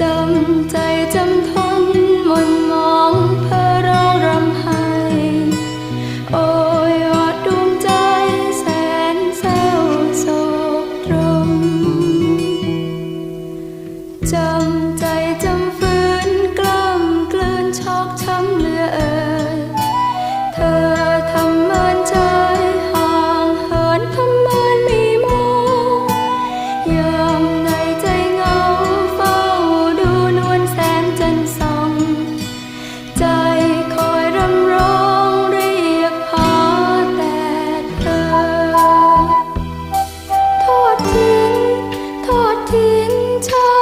จำใจจำทนมนมองเพื่อร้องรำไห้โอยอดดวงใจแสนเศร้าโศกตรมจำใจจำฝืนกล้ำกลืนชอกช้ำเหลือเอย winter